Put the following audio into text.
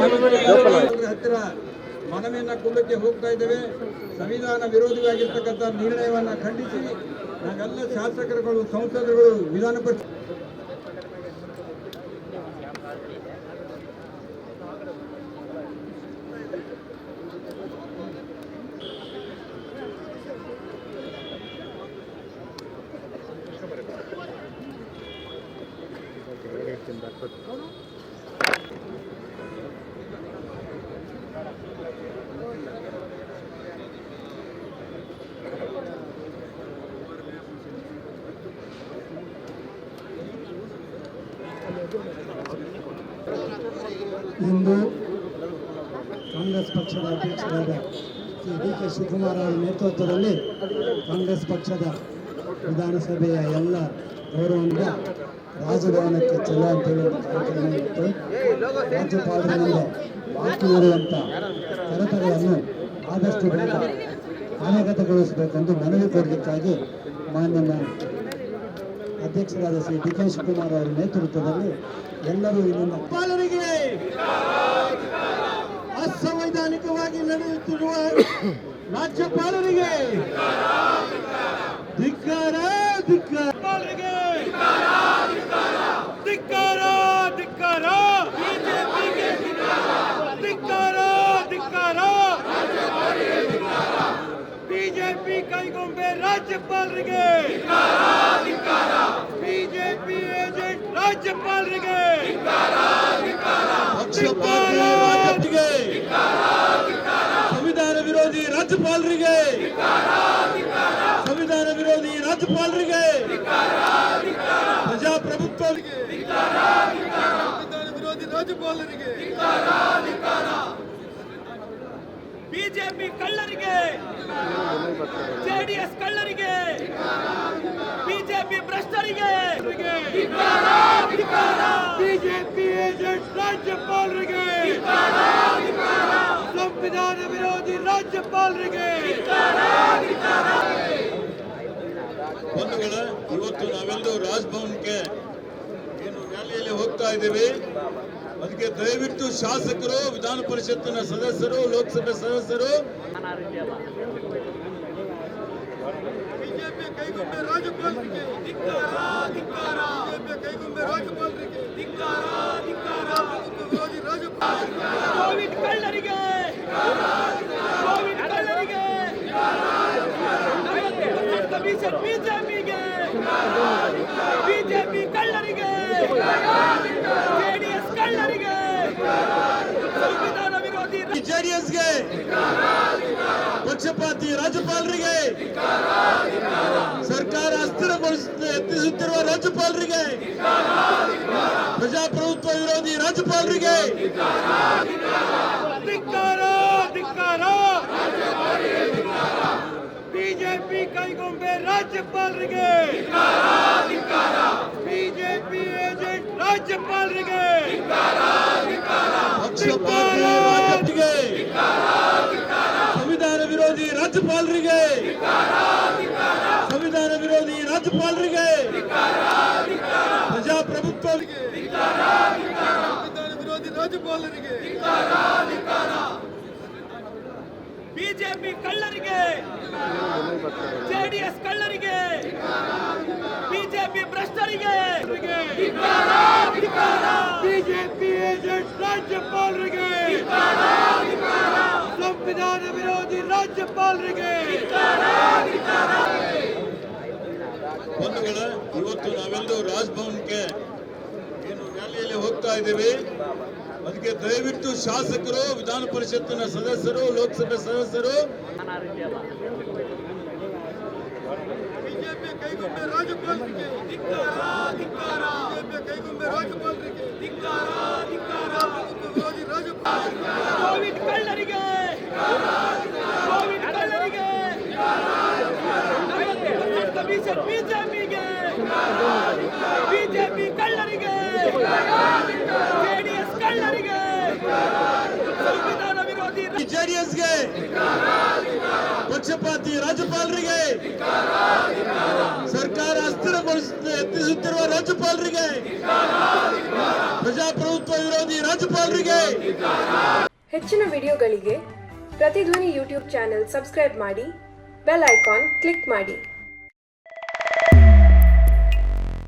ಹತ್ತಿರ ಮನವಿಯನ್ನ ಕೊಡಲಿಕ್ಕೆ ಹೋಗ್ತಾ ಇದ್ದೇವೆ. ಸಂವಿಧಾನ ವಿರೋಧಿಯಾಗಿರ್ತಕ್ಕಂಥ ನಿರ್ಣಯವನ್ನ ಖಂಡಿಸಿ. ನಾವೆಲ್ಲ ಶಾಸಕರುಗಳು ಸಂಸದರುಗಳು ವಿಧಾನ ಪರಿಷತ್ ಇಂದು ಕಾಂಗ್ರೆಸ್ ಪಕ್ಷದ ಅಧ್ಯಕ್ಷರಾದ ಡಿ ಕೆ ಶಿವಕುಮಾರ್ ಅವರ ನೇತೃತ್ವದಲ್ಲಿ ಕಾಂಗ್ರೆಸ್ ಪಕ್ಷದ ವಿಧಾನಸಭೆಯ ಎಲ್ಲ ಗೌರವದಿಂದ ರಾಜಭವನಕ್ಕೆ ಚೆಲ್ಲ ಅಂತ ಹೇಳುವ ಕಾರ್ಯಕ್ರಮ ಇತ್ತು. ರಾಜ್ಯಪಾಲರಿಂದ ಬಾಕಿ ಇರುವಂಥ ಕರತಗಳನ್ನು ಆದಷ್ಟು ಬೇಗ ಕಾರ್ಯಗತಗೊಳಿಸಬೇಕೆಂದು ಮನವಿ ಕೊಡಲಿಕ್ಕಾಗಿ ಮಾನ್ಯ ಅಧ್ಯಕ್ಷರಾದ ಶ್ರೀ ಡಿ ಕೆ ಶಿವಕುಮಾರ್ ಅವರ ನೇತೃತ್ವದಲ್ಲಿ ಎಲ್ಲರೂ ಇಲ್ಲಿಂದ ಅಸಂವೈಧಾನಿಕವಾಗಿ ನಡೆಯುತ್ತಿರುವ ರಾಜ್ಯಪಾಲರಿಗೆ ಧಿಕ್ಕಾರ ಧಿಕ್ಕಾರ ಧಿಕ್ಕಾರ ಧಿಕ್ಕಾರ ಧಿಕ್ಕಾರ ಧಿಕ್ಕಾರ ಬಿಜೆಪಿ ಕೈಗೊಂಬೆ ರಾಜ್ಯಪಾಲರಿಗೆ ಬಿಜೆಪಿ ಏಜೆಂಟ್ ರಾಜ್ಯಪಾಲರಿಗೆ ಪಕ್ಷಪಾತಿ ರಾಜ್ಯಪಾಲರಿಗೆ ಸಂವಿಧಾನ ವಿರೋಧಿ ರಾಜ್ಯಪಾಲರಿಗೆ ಸಂವಿಧಾನ ಪ್ರಜಾಪ್ರಭುತ್ವರಿಗೆ ಸಂವಿಧಾನ ವಿರೋಧಿ ರಾಜ್ಯಪಾಲರಿಗೆ ಬಿಜೆಪಿ ಕಳ್ಳರಿಗೆ ಜೆಡಿಎಸ್ ಕಳ್ಳರಿಗೆ ಬಿಜೆಪಿ ಭ್ರಷ್ಟರಿಗೆ ಬಿಜೆಪಿ ಏಜೆಂಟ್ ರಾಜ್ಯಪಾಲರಿಗೆ ಸಂವಿಧಾನ ವಿರೋಧಿ ರಾಜ್ಯಪಾಲರಿಗೆ ಬಂಧುಗಳೇ, ಇವತ್ತು ನಾವೆಲ್ಲರೂ ರಾಜಭವನ್ಗೆ ಏನು ರ್ಯಾಲಿಯಲ್ಲಿ ಹೋಗ್ತಾ ಇದ್ದೀವಿ. ಅದಕ್ಕೆ ದಯವಿಟ್ಟು ಶಾಸಕರು, ವಿಧಾನ ಪರಿಷತ್ತಿನ ಸದಸ್ಯರು, ಲೋಕಸಭೆ ಸದಸ್ಯರು ಬಿಜೆಪಿ ಕೈಗೊಂಬೆ ರಾಜ್ಯಪಾಲರಿಗೆ ಬಿಜೆಪಿ ಕೈಗೊಂಬೆ ರಾಜ್ಯಪಾಲರಿಗೆ ವಿರೋಧಿ ರಾಜ್ಯಪಾಲ ಕೋವಿಡ್ ಕಳ್ಳರಿಗೆ ಕೋವಿಡ್ ಕಳ್ಳರಿಗೆ ಬಿಜೆಪಿಗೆ. ಬಿಜೆಪಿ ಕಳ್ಳರಿಗೆ. ಜೆಡಿಎಸ್ ಕಳ್ಳರಿಗೆ. ಸಂವಿಧಾನ ವಿರೋಧಿ ಜೆಡಿಎಸ್ಗೆ, ಪಕ್ಷಪಾತಿ ರಾಜ್ಯಪಾಲರಿಗೆ, ಸರ್ಕಾರ ಅಸ್ಥಿರಗೊಳಿಸ ಯತ್ನಿಸುತ್ತಿರುವ ರಾಜ್ಯಪಾಲರಿಗೆ, ಪ್ರಜಾಪ್ರಭುತ್ವ ವಿರೋಧಿ ರಾಜ್ಯಪಾಲರಿಗೆ ಧಿಕ್ಕಾರ ಧಿಕ್ಕಾರ ಬಿಜೆಪಿ ಕೈಗೊಂಬೆ ರಾಜ್ಯಪಾಲರಿಗೆ ಬಿಜೆಪಿ ಏಜೆಂಟ್ ರಾಜ್ಯಪಾಲರಿಗೆ ಪಕ್ಷಪಾತಿ ರಾಜ್ಯಪಾಲರಿಗೆ ಸಂವಿಧಾನ ವಿರೋಧಿ ರಾಜ್ಯಪಾಲರಿಗೆ ಸಂವಿಧಾನ ವಿರೋಧಿ ರಾಜ್ಯಪಾಲರಿಗೆ ಪ್ರಜಾಪ್ರಭುತ್ವ ಸಂವಿಧಾನ ವಿರೋಧಿ ರಾಜ್ಯಪಾಲರಿಗೆ ಬಿಜೆಪಿ ಕಳ್ಳರಿಗೆ ಜೆಡಿಎಸ್ ಕಳ್ಳರಿಗೆ ಬಿಜೆಪಿ ಭ್ರಷ್ಟರಿಗೆ. ಬಿಜೆಪಿ ಏಜೆಂಟ್ ರಾಜ್ಯಪಾಲರಿಗೆ. ಸಂವಿಧಾನ ವಿರೋಧಿ ರಾಜ್ಯಪಾಲರಿಗೆ. ಬಂಧುಗಳೇ ಇವತ್ತು ನಾವೆಲ್ಲರೂ ರಾಜ್ಭವನಕ್ಕೆ ಏನು ರ್ಯಾಲಿಯಲ್ಲಿ ಹೋಗ್ತಾ ಇದ್ದೀವಿ. ಅದಕ್ಕೆ ದಯವಿಟ್ಟು ಶಾಸಕರು ವಿಧಾನ ಪರಿಷತ್ತಿನ ಸದಸ್ಯರು ಲೋಕಸಭೆ ಸದಸ್ಯರು. ಬಿಜೆಪಿಗೆ ಬಿಜೆಪಿ ಕಳ್ಳರಿಗೆ ಜೆಡಿಎಸ್ಗೆ ಪಕ್ಷಪಾತಿ ರಾಜ್ಯಪಾಲರಿಗೆ ಸರ್ಕಾರ ಅಸ್ಥಿರಗೊಳಿಸ ಯತ್ನಿಸುತ್ತಿರುವ ರಾಜ್ಯಪಾಲರಿಗೆ ಪ್ರಜಾಪ್ರಭುತ್ವ ವಿರೋಧಿ ರಾಜ್ಯಪಾಲರಿಗೆ. ಹೆಚ್ಚಿನ ವಿಡಿಯೋಗಳಿಗೆ ಪ್ರತಿಧ್ವನಿ ಯೂಟ್ಯೂಬ್ ಚಾನೆಲ್ ಸಬ್ಸ್ಕ್ರೈಬ್ ಮಾಡಿ ಬೆಲ್ ಐಕಾನ್ ಕ್ಲಿಕ್ ಮಾಡಿ.